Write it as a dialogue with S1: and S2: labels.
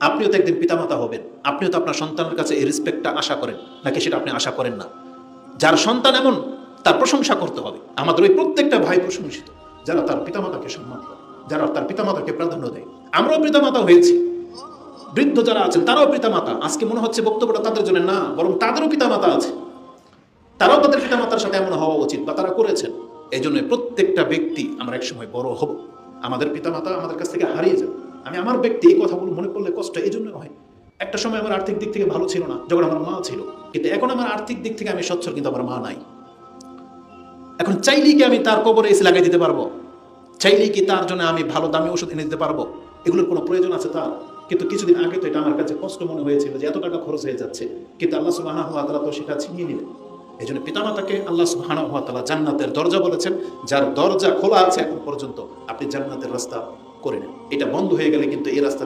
S1: আপনিও তো একদিন পিতামাতা হবেন। আপনিও তো আপনার সন্তানের কাছে এই রেসপেক্টটা আশা করেন, নাকি সেটা আপনি আশা করেন না? যার সন্তান এমন, তার প্রশংসা করতে হবে। আমাদের ওই প্রত্যেকটা ভাই প্রশংসিত, যারা তার পিতামাতাকে সম্মান করে, যারা তার পিতামাতাকে প্রাধান্য দেয়। আমরাও পিতামাতা হয়েছি। বৃদ্ধ যারা আছেন, তারাও পিতামাতা। আজকে মনে হচ্ছে বক্তব্যটা তাদের জন্য না, বরং তাদেরও পিতামাতা আছে। তারাও তাদের পিতামাতার সাথে এমন হওয়া উচিত বা তারা করেছেন। এই জন্য প্রত্যেকটা ব্যক্তি আমরা একসময় বড় হব। আমাদের পিতামাতা আমাদের কাছ থেকে হারিয়ে যাবে। আমি আমার ব্যক্তি এই কথাগুলো মনে করলে কষ্ট এই জন্য হয়। একটা সময় আমার আর্থিক দিক থেকে ভালো ছিল না, যখন আমার মা ছিল। কিন্তু এখন আমার আর্থিক দিক থেকে আমি সচ্ছল, কিন্তু আমার মা নাই। এখন চাইলেই কি আমি তার কবরে এসে লাগাই দিতে পারব? চাইলেই কি তার জন্য আমি ভালো দামি ওষুধ এনে দিতে পারব? এগুলোর কোনো প্রয়োজন আছে তার? কিন্তু কিছুদিন আগে তো এটা আমার কাছে কষ্ট মনে হয়েছিল যে এত টাকা খরচ হয়ে যাচ্ছে। কিন্তু আল্লাহ সুবহানাহু ওয়া তাআলা তো সেটা ছিনিয়ে নিলেন। এই জন্য পিতামাতাকে আল্লাহ তাআলা জান্নাতের দরজা বলেছেন, যার দরজা খোলা আছে এখন পর্যন্ত, আপনি জান্নাতের রাস্তা করে নেন। এটা বন্ধ হয়ে গেলে কিন্তু এই রাস্তা